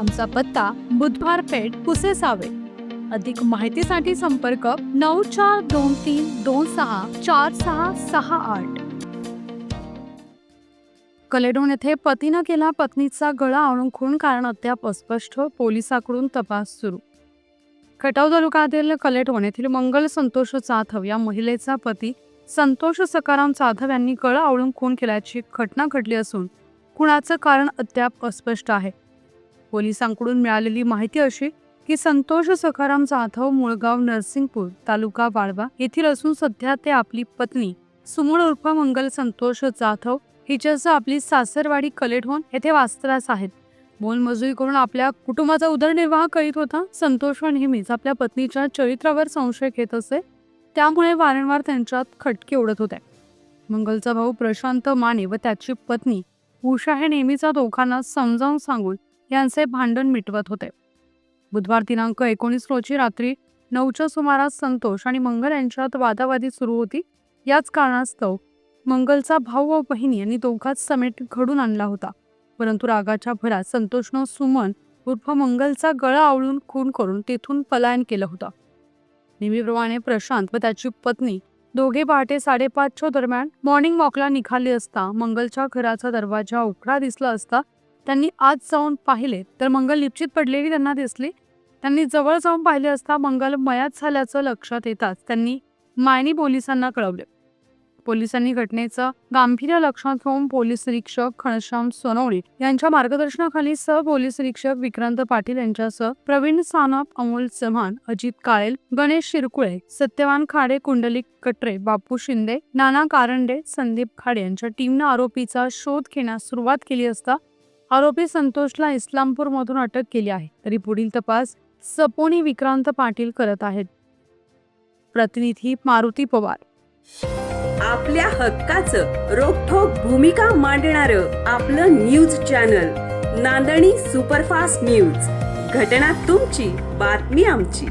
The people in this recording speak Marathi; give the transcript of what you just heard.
आमचा पत्ता बुधवार पेठ कुसेसावे. अधिक माहितीसाठी संपर्क नऊ चार दोन तीन दोन सहा चार सहा सहा आठ. कलेडोन येथे पतीनं केला पत्नीचा गळा आणून खून कारण अद्याप अस्पष्ट पोलिसाकडून तपास सुरू. खटाव तालुक्यातील कलेटोन येथील मंगल संतोष जाधव या महिलेचा पती संतोष सकाराम जाधव यांनी गळा आवळून खून केल्याची घटना घडली असून खुणाचं कारण अद्याप अस्पष्ट आहे. पोलिसांकडून मिळालेली माहिती अशी की संतोष सखाराम जाधव मुळगाव नरसिंगपूर तालुका वाळवा येथील असून सध्या ते आपली पत्नी सुमूळ उर्फ मंगल संतोष जाधव हिच्यासह आपली सासरवाडी कलेठोन येथे वास्तव्यास आहेत. मोलमजुरी करून आपल्या कुटुंबाचा उदरनिर्वाह करीत होता संतोष नेहमीच आपल्या पत्नीच्या चरित्रावर संशय घेत असे. त्यामुळे वारंवार त्यांच्यात खटके उडत होते. मंगलचा भाऊ प्रशांत माने व त्याची पत्नी उषा हे नेहमीचा दोघांना समजावून सांगून यांचे भांडण मिटवत होते. बुधवार दिनांक एकोणीस रोजी रात्री नऊच्या सुमारास संतोष आणि मंगल यांच्यात वादावादी सुरू होती. याच कारणास्तव मंगलचा भाऊ व बहिणी यांनी दोघात समेट घडून आणला होता. परंतु रागाच्या भरात संतोषनं सुमन उर्फ मंगलचा गळा आवळून खून करून तेथून पलायन केलं होतं. नेहमीप्रमाणे प्रशांत व त्याची पत्नी दोघे पहाटे साडेपाचच्या दरम्यान मॉर्निंग वॉकला निघाले असता मंगलच्या घराचा दरवाजा उघडा दिसला असता त्यांनी आज जाऊन पाहिले तर मंगल निश्चित पडलेली त्यांना दिसली. त्यांनी जवळ जाऊन पाहिले असता मंगल मयात झाल्याचं लक्षात येताच त्यांनी मायनी पोलिसांना कळवले. पोलिसांनी घटनेचं गांभीर्य लक्षात घेऊन पोलीस निरीक्षक घनश्याम सोनवणे यांच्या मार्गदर्शनाखाली सह पोलीस निरीक्षक विक्रांत पाटील यांच्यासह प्रवीण सानप अमोल चव्हाण अजित काळेल गणेश शिरकुळे सत्यवान खाडे कुंडलिक कटरे बापू शिंदे नाना कारंडे संदीप खाडे यांच्या टीमनं आरोपीचा शोध घेण्यास सुरुवात केली असता आरोपी संतोषला इस्लामपूरमधून अटक केली आहे. तरी पुढील तपास सपोनी विक्रांत पाटील करत आहेत. प्रतिनिधी मारुती पवार. आपल्या हक्काचं रोखोक भूमिका मांडणार आपलं न्यूज चॅनल नांदणी सुपरफास्ट न्यूज. घटना तुमची बातमी आमची.